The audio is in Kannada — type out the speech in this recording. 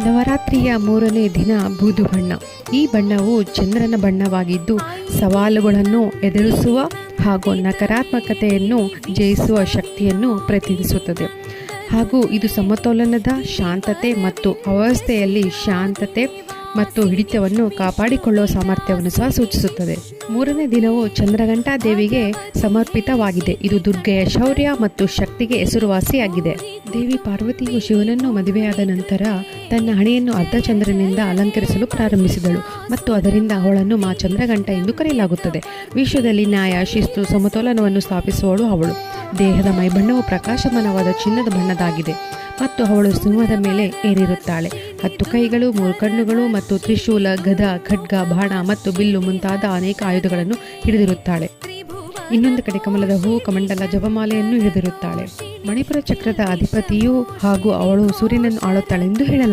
ನವರಾತ್ರಿಯ ಮೂರನೇ ದಿನ ಬೂದು ಬಣ್ಣ. ಈ ಬಣ್ಣವು ಚಂದ್ರನ ಬಣ್ಣವಾಗಿದ್ದು ಸವಾಲುಗಳನ್ನು ಎದುರಿಸುವ ಹಾಗೂ ನಕಾರಾತ್ಮಕತೆಯನ್ನು ಜಯಿಸುವ ಶಕ್ತಿಯನ್ನು ಪ್ರತಿನಿಧಿಸುತ್ತದೆ. ಹಾಗೂ ಇದು ಸಮತೋಲನದ ಶಾಂತತೆ ಮತ್ತು ಅವಸ್ಥೆಯಲ್ಲಿ ಶಾಂತತೆ ಮತ್ತು ಹಿಡಿತವನ್ನು ಕಾಪಾಡಿಕೊಳ್ಳುವ ಸಾಮರ್ಥ್ಯವನ್ನು ಸಹ ಸೂಚಿಸುತ್ತದೆ. ಮೂರನೇ ದಿನವು ಚಂದ್ರಘಂಟಾ ದೇವಿಗೆ ಸಮರ್ಪಿತವಾಗಿದೆ. ಇದು ದುರ್ಗೆಯ ಶೌರ್ಯ ಮತ್ತು ಶಕ್ತಿಗೆ ಹೆಸರುವಾಸಿಯಾಗಿದೆ. ದೇವಿ ಪಾರ್ವತಿಯು ಶಿವನನ್ನು ಮದುವೆಯಾದ ನಂತರ ತನ್ನ ಹಣೆಯನ್ನು ಅರ್ಧಚಂದ್ರನಿಂದ ಅಲಂಕರಿಸಲು ಪ್ರಾರಂಭಿಸಿದಳು ಮತ್ತು ಅದರಿಂದ ಅವಳನ್ನು ಮಾ ಚಂದ್ರಘಂಟ ಎಂದು ಕರೆಯಲಾಗುತ್ತದೆ. ವಿಶ್ವದಲ್ಲಿ ನ್ಯಾಯ, ಶಿಸ್ತು, ಸಮತೋಲನವನ್ನು ಸ್ಥಾಪಿಸುವಳು ಅವಳು. ದೇಹದ ಮೈಬಣ್ಣವು ಪ್ರಕಾಶಮಾನವಾದ ಚಿನ್ನದ ಬಣ್ಣದಾಗಿದೆ ಮತ್ತು ಅವಳು ಸಿಂಹದ ಮೇಲೆ ಏರಿರುತ್ತಾಳೆ. ಹತ್ತು ಕೈಗಳು, ಮೂರು ಕಣ್ಣುಗಳು ಮತ್ತು ತ್ರಿಶೂಲ, ಗದ, ಖಡ್ಗ, ಬಾಣ ಮತ್ತು ಬಿಲ್ಲು ಮುಂತಾದ ಅನೇಕ ಆಯುಧಗಳನ್ನು ಹಿಡಿದಿರುತ್ತಾಳೆ. ಇನ್ನೊಂದು ಕಡೆ ಕಮಲದ ಹೂ, ಕಮಂಡಲ, ಜಪಮಾಲೆಯನ್ನು ಹಿಡಿದಿರುತ್ತಾಳೆ. ಮಣಿಪುರ ಚಕ್ರದ ಅಧಿಪತಿಯು ಹಾಗೂ ಅವಳು ಸೂರ್ಯನನ್ನು ಆಳುತ್ತಾಳೆ ಎಂದು ಹೇಳಲಾಗಿದೆ.